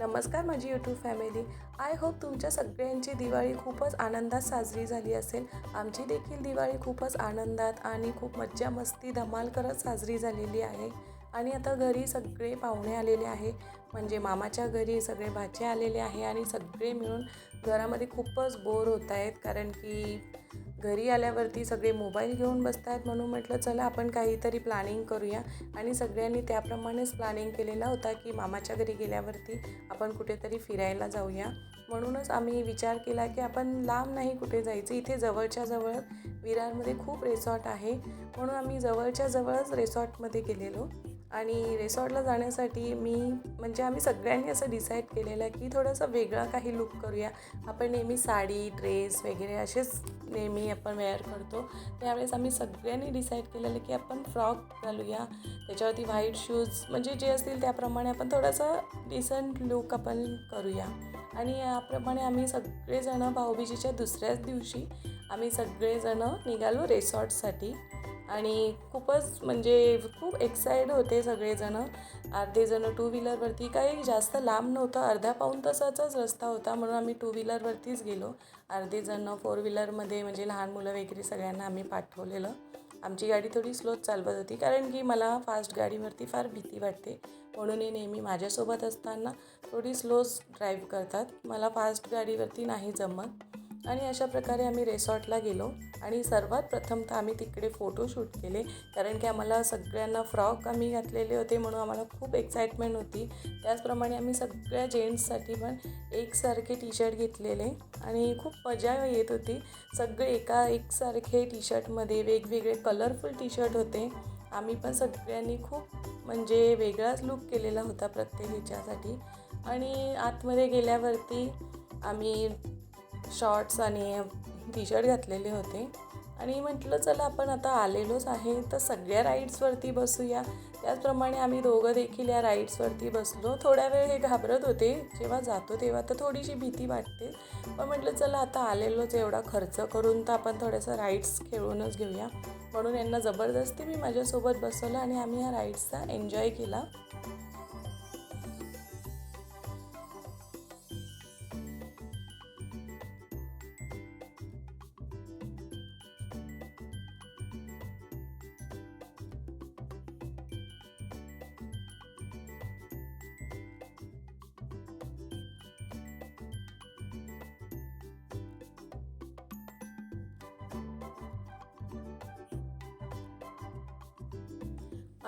नमस्कार माझी YouTube family I hope तुमच्या सगळ्यांची दिवाळी खूपच आनंदात साजरी झाली असेल. आमची देखील दिवाळी खूपच आनंदात आणि खूप मज्जा मस्ती धमाल करत साजरी झालेली आहे. आणि आता घरी सगळे पाहुणे आलेले आहे. म्हणजे मामाच्या घरी सगळे भाचे आलेले आहे आणि सगळे मिळून घरामध्ये खूपच बोर होत आहेत. कारण की घरी आल्यावरती सगळे मोबाईल घेऊन बसत आहेत म्हणून म्हटलं चला आपण काहीतरी प्लॅनिंग करूया. आणि सगळ्यांनी त्याप्रमाणेच प्लॅनिंग केलेला होता की मामाच्या घरी गेल्यावरती आपण कुठेतरी फिरायला जाऊया. म्हणूनच आम्ही विचार केला की आपण लांब नाही कुठे जायचं इथे जवळच्या जवळ विरारमध्ये खूप रिसॉर्ट आहे. म्हणून आम्ही जवळच्या जवळच रिसॉर्टमध्ये गेलेलो. आणि रिसॉर्टला जाण्यासाठी मी म्हणजे आम्ही सगळ्यांनी असं डिसाईड केलेलं आहे की थोडंसं वेगळा काही लुक करूया. आपण नेहमी साडी ड्रेस वगैरे असेच नेहमी आपण वेअर करतो. त्यावेळेस आम्ही सगळ्यांनी डिसाईड केलेलं की आपण फ्रॉक घालूया. त्याच्यावरती व्हाईट शूज म्हणजे जे असतील त्याप्रमाणे आपण थोडंसं डिसंट लुक आपण करूया. आणि याप्रमाणे आम्ही सगळेजणं भाऊबीजीच्या दुसऱ्याच दिवशी आम्ही सगळेजणं निघालो रिसॉर्टसाठी आणि खूपच म्हणजे खूप एक्साइड होते सगळेजणं. अर्धे जणं टू व्हीलरवरती काही जास्त लांब नव्हतं अर्धा पाऊण तासाचाच रस्ता होता म्हणून आम्ही टू व्हीलरवरतीच गेलो. अर्धे जणं फोर व्हीलरमध्ये म्हणजे लहान मुलं वगैरे सगळ्यांना आम्ही पाठवलेलं. आमची गाडी थोडी स्लोच चालवत होती कारण की मला फास्ट गाडीवरती फार भीती वाटते. म्हणून हे नेहमी माझ्यासोबत असताना थोडी स्लोच ड्राईव्ह करतात. मला फास्ट गाडीवरती नाही जमत. आणि अशा प्रकारे आम्ही रेसॉर्टला गेलो. आणि सर्वात प्रथम तर आम्ही तिकडे फोटोशूट केले. कारण की आम्हाला सगळ्यांना फ्रॉक आम्ही घातलेले होते म्हणून आम्हाला खूप एक्साइटमेंट होती. त्याचप्रमाणे आम्ही सगळ्या जेंट्ससाठी पण एकसारखे टी शर्ट घेतलेले. आणि खूप मजा येत होती. सगळे एका एकसारखे टी शर्टमध्ये वेगवेगळे कलरफुल टी शर्ट होते. आम्ही पण सगळ्यांनी खूप म्हणजे वेगळाच लुक केलेला होता प्रत्येक ह्याच्यासाठी. आणि आतमध्ये गेल्यावरती आम्ही शॉर्ट्स आणि टी शर्ट घातलेले होते. आणि म्हटलं चला आपण आता आलेलोच आहे तर सगळ्या राईड्सवरती बसूया. त्याचप्रमाणे आम्ही दोघं देखील या राईड्सवरती बसलो. थोड्या वेळ हे घाबरत होते. जेव्हा जातो तेव्हा तर थोडीशी भीती वाटते. पण म्हटलं चला आता आलेलोच एवढा खर्च करून तर आपण थोडंसं राईड्स खेळूनच घेऊया. म्हणून यांना जबरदस्ती मी माझ्यासोबत बसवलं आणि आम्ही ह्या राईड्सचा एन्जॉय केला.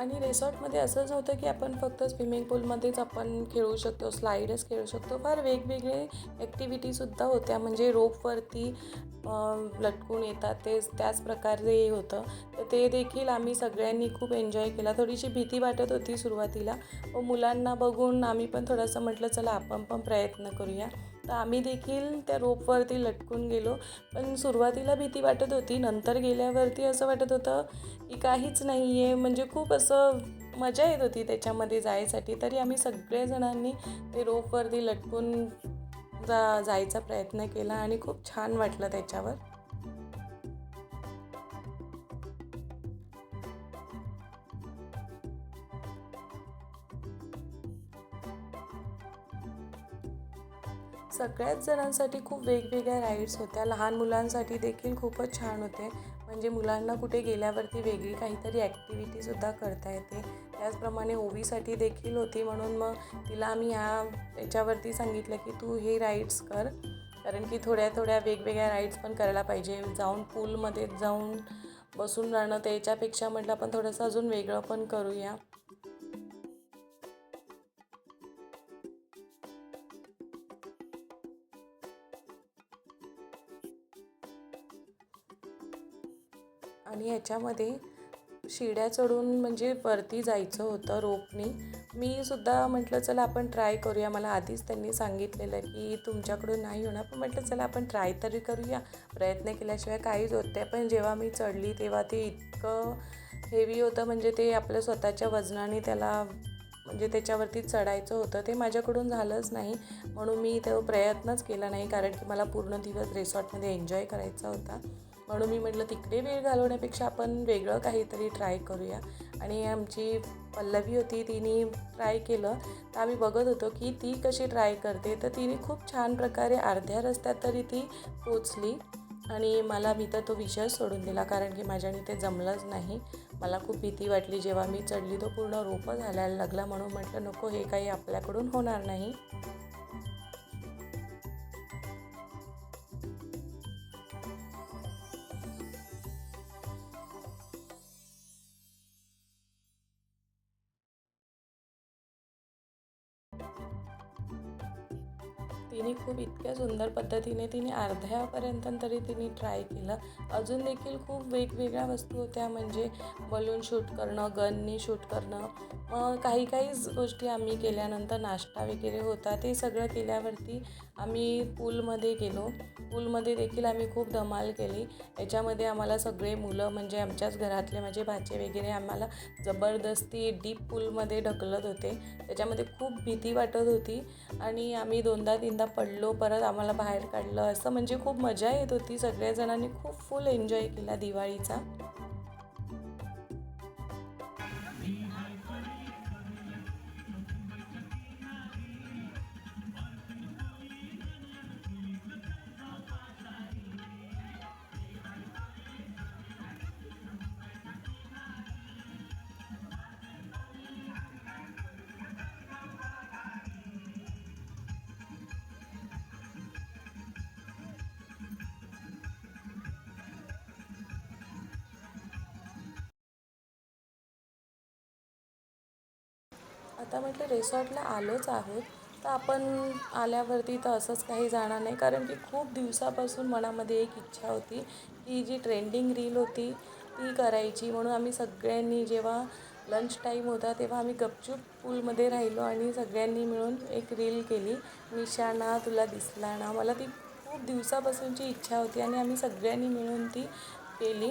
आणि रिसॉर्टमध्ये असंच होतं की आपण फक्त स्विमिंग पूलमध्येच आपण खेळू शकतो स्लाईडच खेळू शकतो. फार वेगवेगळे ॲक्टिव्हिटीसुद्धा होत्या. म्हणजे रोपवरती लटकून येतात. ते त्याच प्रकारे होतं. तर ते देखील आम्ही सगळ्यांनी खूप एन्जॉय केला. थोडीशी भीती वाटत होती सुरुवातीला. व मुलांना बघून आम्ही पण थोडंसं म्हटलं चला आपण पण प्रयत्न करूया. तर आम्ही देखील त्या रोपवरती लटकून गेलो. पण सुरुवातीला भीती वाटत होती. नंतर गेल्यावरती असं वाटत होतं की काहीच नाही आहे म्हणजे खूप असं मजा येत होती त्याच्यामध्ये जायसाठी. तरी आम्ही सगळेजणांनी ते रोपवरती लटकून जा जायचा प्रयत्न केला आणि खूप छान वाटलं त्याच्यावर. सगळ्याच जणांसाठी खूप वेगवेगळ्या राईड्स होत्या. लहान मुलांसाठी देखील खूपच छान होते. म्हणजे मुलांना कुठे गेल्यावरती वेगळी काहीतरी ॲक्टिव्हिटीसुद्धा करता येते. त्याचप्रमाणे ओवीसाठी देखील होती म्हणून मग तिला आम्ही ह्या याच्यावरती सांगितलं की तू हे राईड्स कर. कारण की थोड्या थोड्या वेगवेगळ्या राईड्स पण करायला पाहिजे. जाऊन पूलमध्ये जाऊन बसून राहणं त्याच्यापेक्षा म्हटलं आपण थोडंसं अजून वेगळं पण करूया. आणि याच्यामध्ये शिड्या चढून म्हणजे वरती जायचं होतं रोपनी. मी सुद्धा म्हटलं चला आपण ट्राय करूया. मला आधीच त्यांनी सांगितलेलं की तुमच्याकडून नाही होणार पण म्हटलं चला आपण ट्राय तरी करूया. प्रयत्न केल्याशिवाय काहीच होत नाही. पण जेव्हा मी चढली तेव्हा ते इतकं हेवी होतं म्हणजे ते आपल्या स्वतःच्या वजनाने त्याला म्हणजे त्याच्यावरती चढायचं होतं ते माझ्याकडून झालंच नाही. म्हणून मी तो प्रयत्नच केला नाही कारण की मला पूर्ण दिवस रिसॉर्टमध्ये एन्जॉय करायचा होता. म्हणून मी म्हटलं तिकडे वेळ घालवण्यापेक्षा आपण वेगळं काहीतरी ट्राय करूया. आणि आमची पल्लवी होती तिने ट्राय केलं. तर आम्ही बघत होतो की ती कशी ट्राय करते. तर तिने खूप छान प्रकारे अर्ध्या रस्त्यात तरी ती पोचली आणि मला मी तर तो विषय सोडून दिला कारण की माझ्याने ते जमलंच नाही. मला खूप भीती वाटली जेव्हा मी चढली. तो पूर्ण रोपं घालायला लागला म्हणून म्हटलं नको हे काही आपल्याकडून होणार नाही. तिने खूप इतक्या सुंदर पद्धतीने तिने अर्ध्यापर्यंत तरी तिने ट्राय केलं. अजून देखील खूप वेगवेगळ्या वस्तू होत्या म्हणजे बलून शूट करणं गननी शूट करणं मग काही काहीच गोष्टी आम्ही केल्यानंतर नाश्ता वगैरे होता ते सगळं केल्यावरती आम्ही पूलमध्ये गेलो. पूलमध्ये देखील आम्ही खूप धमाल केली. याच्यामध्ये आम्हाला सगळे मुलं म्हणजे आमच्याच घरातले माझे भाचे वगैरे आम्हाला जबरदस्ती डीप पूलमध्ये ढकलत होते. त्याच्यामध्ये खूप भीती वाटत होती आणि आम्ही दोनदा तीनदा पडलो परत आम्हाला बाहेर काढलं. असं म्हणजे खूप मजा येत होती सगळ्या जणांनी खूप फुल एन्जॉय केला दिवाळीचा. आता म्हटलं रिसॉर्टला आलोच आहोत तर आपण आल्यावरती तर असंच काही जाणार नाही. कारण की खूप दिवसापासून मनामध्ये एक इच्छा होती की जी ट्रेंडिंग रील होती ती करायची. म्हणून आम्ही सगळ्यांनी जेव्हा लंच टाईम होता तेव्हा आम्ही गपचूप पूलमध्ये राहिलो आणि सगळ्यांनी मिळून एक रील केली. निशाणा तुला दिसला ना? मला ती खूप दिवसापासूनची इच्छा होती आणि आम्ही सगळ्यांनी मिळून ती केली.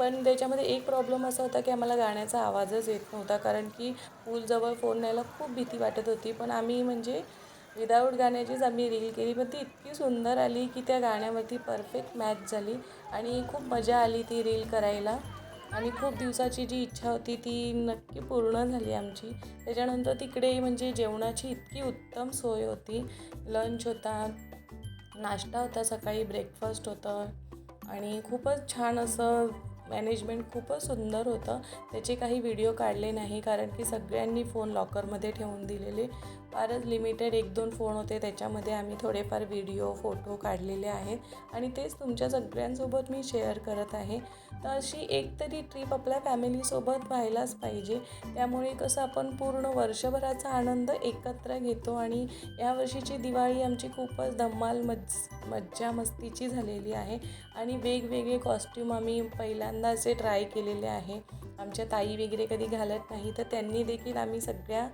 पण त्याच्यामध्ये एक प्रॉब्लेम असा होता की आम्हाला गाण्याचा आवाजच येत नव्हता. कारण की पूलजवळ फोन न्यायला खूप भीती वाटत होती. पण आम्ही म्हणजे विदाऊट गाण्याचीच आम्ही रील केली. पण ती इतकी सुंदर आली की त्या गाण्यावरती परफेक्ट मॅच झाली. आणि खूप मजा आली ती रील करायला. आणि खूप दिवसाची जी इच्छा होती ती नक्की पूर्ण झाली आमची. त्याच्यानंतर तिकडे म्हणजे जेवणाची इतकी उत्तम सोय होती. लंच होता नाश्ता होता सकाळी ब्रेकफास्ट होतं. आणि खूपच छान असं मॅनेजमेंट खूपच सुंदर होतं. त्याचे काही व्हिडिओ काढले नाही कारण की सगळ्यांनी फोन लॉकरमध्ये ठेवून दिलेले. फारच लिमिटेड एक दोन फोन होते. त्याच्यामध्ये आम्ही थोडेफार व्हिडिओ फोटो काढलेले आहेत. आणि तेच तुमच्या सगळ्यांसोबत मी शेअर करत आहे. तर अशी एक तरी ट्रीप आपल्या फॅमिलीसोबत व्हायलाच पाहिजे. त्यामुळे कसं आपण पूर्ण वर्षभराचा आनंद एकत्र घेतो आणि यावर्षीची दिवाळी आमची खूपच धम्माल मज मज्जा मस्तीची झालेली आहे. आणि वेगवेगळे कॉस्ट्यूम आम्ही पहिल्यांदा असे ट्राय केलेले आहे. आमच्या ताई वगैरे कधी घालत नाही तर त्यांनी देखील आम्ही सगळ्या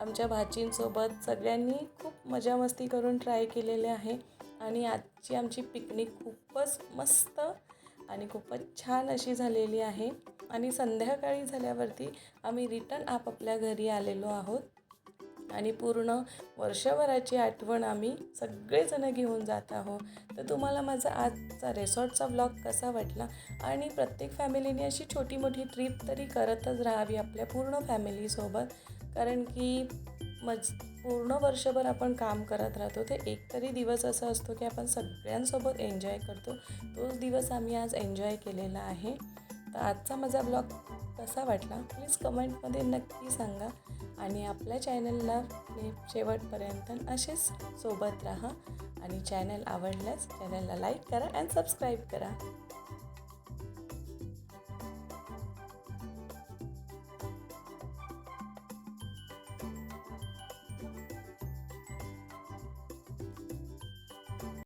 आमच्या भाचींसोबत सगळ्यांनी खूप मजा मस्ती करून ट्राय केलेले आहे. आणि आजची आमची पिकनिक खूपच मस्त आणि खूपच छान अशी झालेली आहे. आणि संध्याकाळी झाल्यावरती आम्ही रिटर्न आपापल्या घरी आलेलो आहोत. आणि पूर्ण वर्षभराची आठवण आम्ही सगळेजणं घेऊन जात आहोत. तर तुम्हाला माझा आजचा रेसॉर्टचा ब्लॉग कसा वाटला? आणि प्रत्येक फॅमिलीने अशी छोटी मोठी ट्रीप तरी करतच राहावी आपल्या पूर्ण फॅमिलीसोबत कारण की मज पूर्ण वर्षभर आपण काम करत राहतो. ते एक तरी दिवस असा असतो की आपण सगळ्यांसोबत एन्जॉय करतो. तोच दिवस आम्ही आज एन्जॉय केलेला आहे. तर आजचा माझा ब्लॉग कसा वाटला? प्लीज कमेंटमध्ये नक्की सांगा. आणि आपल्या चॅनलला शेवटपर्यंत असेच सोबत राहा आणि चॅनल आवडल्यास चॅनलला लाईक करा अँड सबस्क्राईब करा.